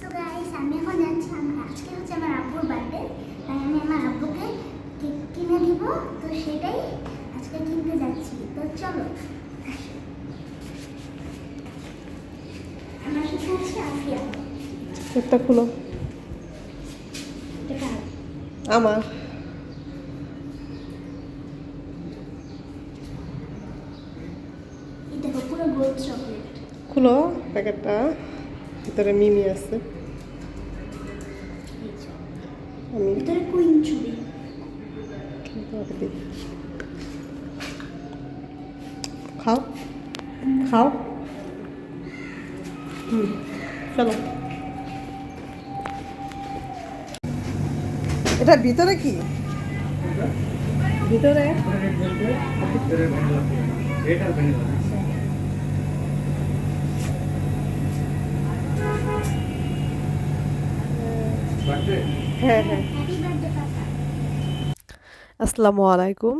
So guys আমি এখন যাচ্ছি, আমি আজকে হচ্ছে আমার আব্বুর বার্থডে তাই আমি আমার আব্বুকে কেক কিনে তো সেটাই আজকে কিনতে যাচ্ছি। তো চলো আসো। আমার সাথে আছে আফিয়া একটা খুলো। আমার। খুলো প্যাকেটটা। ভিতরে মিমি আছে। আমি খাও। খাও। হুম চলো। এটা ভিতরে কি? ভিতরে? হ্যাঁ হ্যাঁ। আসসালামু আলাইকুম।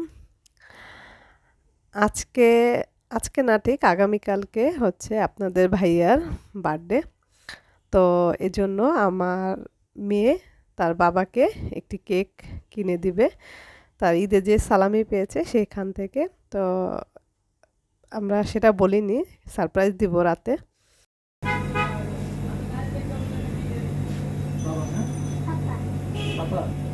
আজকে আজকে না ঠিক আগামীকালকে হচ্ছে আপনাদের ভাইয়ার বার্থডে। তো এজন্য আমার মেয়ে তার বাবাকে একটি কেক কিনে দিবে। তার ঈদে যে সালামি পেয়েছে সেখান থেকে। তো আমরা সেটা বলিনি, সারপ্রাইজ দিব রাতে। পাপা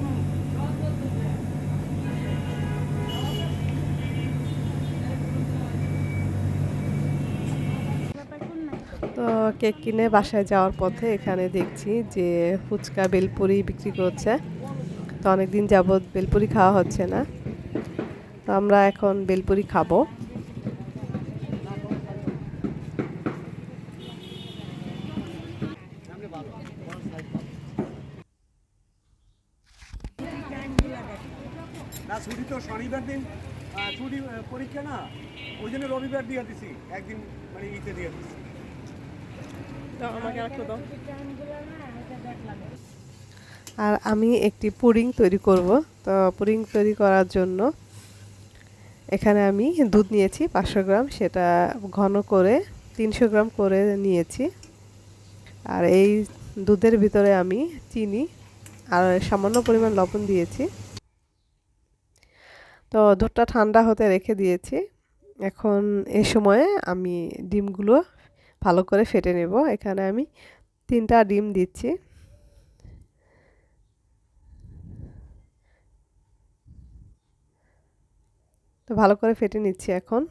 কেক কিনে বাসায় যাওয়ার পথে এখানে দেখছি যে ফুচকা, বেলপুরি বিক্রি করছে। তো অনেক দিন যাবৎ বেলপুরি খাওয়া হচ্ছে না। তো আমরা এখন বেলপুরি খাব। পরীক্ষা না, ওই জন্য রবিবার দিয়ে দিছি। একদিন মানে ইতে দিয়ে দিছি। আর আমি একটি পুডিং তৈরি করব। তো পুডিং তৈরি করার জন্য এখানে আমি দুধ নিয়েছি, পাঁচশো গ্রাম। সেটা ঘন করে তিনশো গ্রাম করে নিয়েছি। আর এই দুধের ভিতরে আমি চিনি আর সামান্য পরিমাণ লবণ দিয়েছি। তো দুধটা ঠান্ডা হতে রেখে দিয়েছি। এখন এ সময়ে আমি ডিমগুলো ভালো করে ফেটে নেব। এখানে আমি তিনটা ডিম দিচ্ছি। তো ভালো করে ফেটে নিচ্ছি এখন।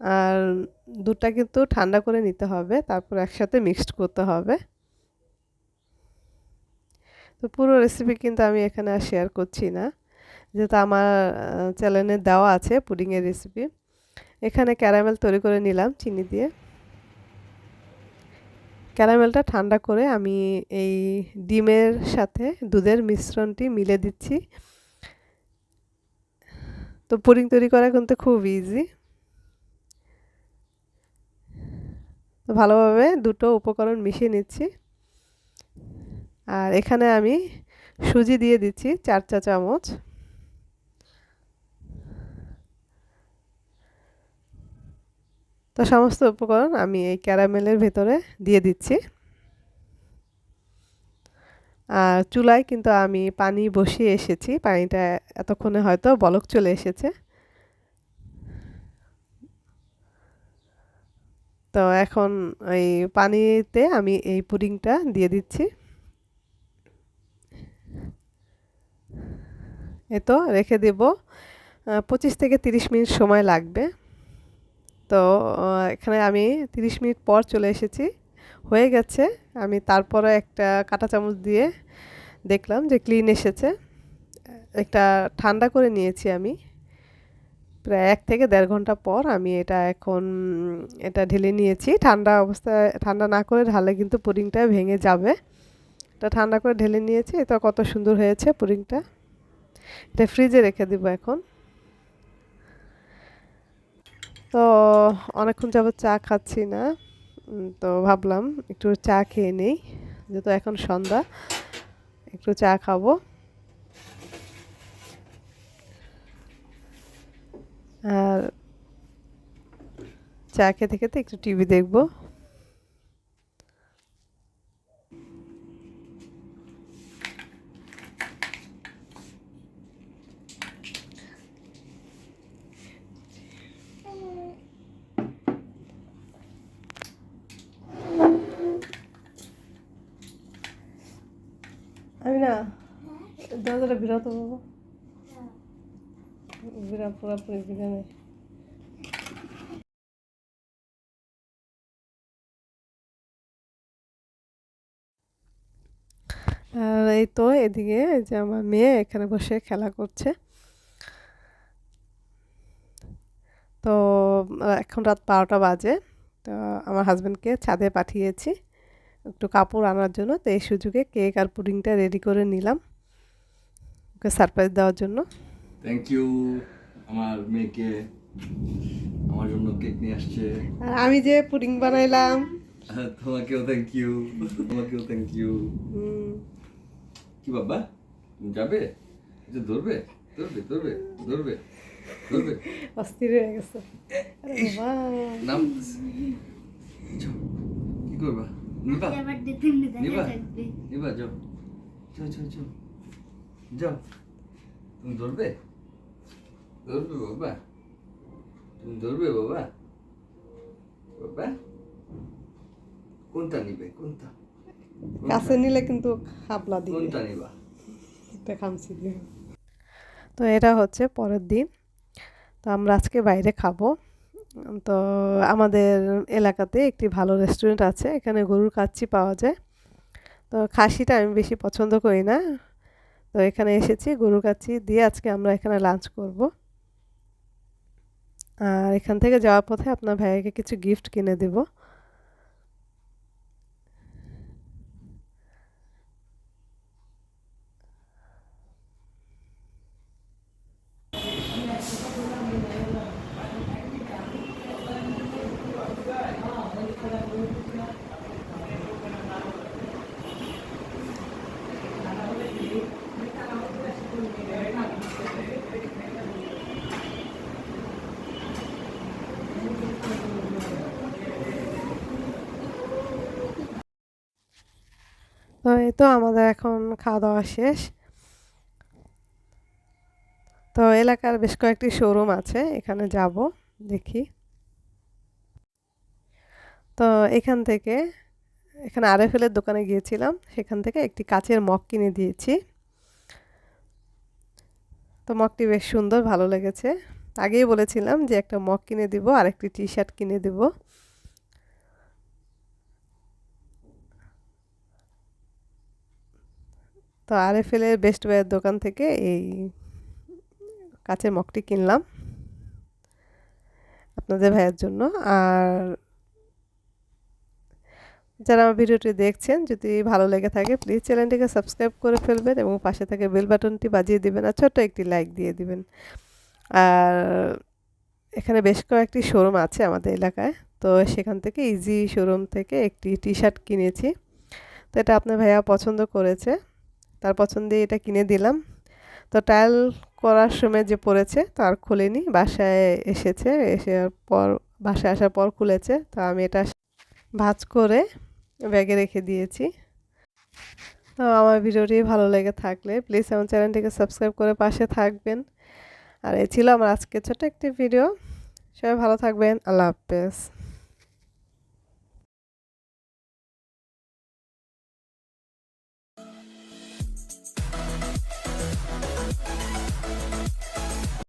আর দুধটা কিন্তু ঠান্ডা করে নিতে হবে, তারপর একসাথে মিক্সড করতে হবে। তো পুরো রেসিপি কিন্তু আমি এখানে আর শেয়ার করছি না। যেহেতু আমার চ্যানেলে দেওয়া আছে পুডিংয়ের রেসিপি এখানে ক্যারামেল তৈরি করে নিলাম চিনি দিয়ে। ক্যারামেলটা ঠান্ডা করে আমি এই ডিমের সাথে দুধের মিশ্রণটি মিলে দিচ্ছি। তো পুডিং তৈরি করা কিন্তু খুব ইজি তো ভালোভাবে দুটো উপকরণ মিশিয়ে নিচ্ছি। আর এখানে আমি সুজি দিয়ে দিচ্ছি চার চা চামচ তো সমস্ত উপকরণ আমি এই ক্যারামেলের ভেতরে দিয়ে দিচ্ছি। আর চুলায় কিন্তু আমি পানি বসিয়ে এসেছি। পানিটা এতক্ষণে হয়তো বলক চলে এসেছে। তো এখন এই পানিতে আমি এই পুডিংটা দিয়ে দিচ্ছি। এ তো রেখে দেব পঁচিশ থেকে তিরিশ মিনিট সময় লাগবে। তো এখানে আমি তিরিশ মিনিট পর চলে এসেছি। হয়ে গেছে, আমি তারপরে একটা কাঁটা চামচ দিয়ে দেখলাম যে ক্লিন এসেছে। একটা ঠান্ডা করে নিয়েছি আমি। প্রায় এক থেকে দেড় ঘণ্টা পর আমি এটা এখন, এটা ঢেলে নিয়েছি। ঠান্ডা অবস্থায়, ঠান্ডা না করে ঢালে কিন্তু পুডিংটা ভেঙে যাবে। এটা ঠান্ডা করে ঢেলে নিয়েছি, এটা কত সুন্দর হয়েছে পুডিংটা। এটা ফ্রিজে রেখে দিব এখন। তো অনেকক্ষণ যাবৎ চা খাচ্ছি না। তো ভাবলাম একটু চা খেয়ে নেই, যেহেতু এখন সন্ধ্যা, একটু চা খাব। আর চা খেতে খেতে একটু টিভি দেখব। আমি না দরজাটা বিরত বাবা। বিরা পুরাপুরি বিরামে আর এই তো এদিকে যে আমার মেয়ে এখানে বসে খেলা করছে। তো এখন রাত বারোটা বাজে। তো আমার হাজব্যান্ডকে ছাদে পাঠিয়েছি। একটু কাপড় আনার জন্য তো এই সুযোগে কেক আর পুডিংটা রেডি করে নিলাম। ওকে সারপ্রাইজ দেওয়ার জন্য। থ্যাংক ইউ আমার মেয়েকে আমার জন্য কেক নিয়ে আসছে। আর আমি যে পুডিং বানাইলাম। হ্যাঁ, তোমাকেও থ্যাংক ইউ তোমাকেও থ্যাংক ইউ কি বাবা তুমি যাবে? যে ধরবে ধরবে ধরবে ধরবে ধরবে। অস্থির হয়ে গেছে। নাম কি করবা? নিবা। নিবা। নিবা যাও। যাও যাও যাও। যাও। তুমি ধরবে? ধরবে বাবা। তুমি ধরবে বাবা? বাবা? কোনটা নিবে? কোনটা? কাছে নিলে কিন্তু হাবলা দিবে। কোনটা নিবা? একটা তো এটা হচ্ছে পরের দিন। তো আমরা আজকে বাইরে খাব। তো আমাদের এলাকাতে একটি ভালো রেস্টুরেন্ট আছে, এখানে গরুর কাচ্চি পাওয়া যায়। তো খাসিটা আমি বেশি পছন্দ করি না। তো এখানে এসেছি, গরুর কাচ্চি দিয়ে আজকে আমরা এখানে লাঞ্চ করব। আর এখান থেকে যাওয়ার পথে আপনার ভাইয়াকে কিছু গিফট কিনে দেব। তো আমাদের এখন খাওয়া দাওয়া শেষ। তো এলাকার বেশ কয়েকটি শোরুম আছে, এখানে যাব, দেখি। তো এখান থেকে, এখানে আরএফএলের দোকানে গিয়েছিলাম, সেখান থেকে একটি কাচের মগ কিনে দিয়েছি। তো মগটি বেশ সুন্দর, ভালো লেগেছে। আগেই বলেছিলাম যে একটা মগ কিনে দিব আর একটি টি শার্ট কিনে দিব। তো আরএফএলের বেস্ট বাইয়ের দোকান থেকে এই কাচের মগটি কিনলাম আপনাদের ভাইয়ের জন্য। আর যারা আমার ভিডিওটি দেখছেন, যদি ভালো লেগে থাকে প্লিজ চ্যানেলটিকে সাবস্ক্রাইব করে ফেলবেন এবং পাশে থাকে বেল বাটনটি বাজিয়ে দিবেন আর ছোট্ট একটি লাইক দিয়ে দিবেন। আর এখানে বেশ কয়েকটি শোরুম আছে আমাদের এলাকায়, তো সেখান থেকে ইজি শোরুম থেকে একটি টি শার্ট কিনেছি। তো এটা আপনার ভাইয়া পছন্দ করেছে। তার পছন্দে এটা কিনে দিলাম। তো ট্রায়াল করার সময় যে পড়েছে তার খুলিনি, বাসায় এসেছে এসে পর, বাসায় আসার পর খুলেছে। তো আমি এটা ভাজ করে ব্যাগে রেখে দিয়েছি। তো আমার ভিডিওটি ভালো লেগে থাকলে প্লিজ আমার চ্যানেলটিকে সাবস্ক্রাইব করে পাশে থাকবেন। আর এ ছিল আমার আজকে ছোট্ট একটি ভিডিও সবাই ভালো থাকবেন। আল্লাহ হাফেজ।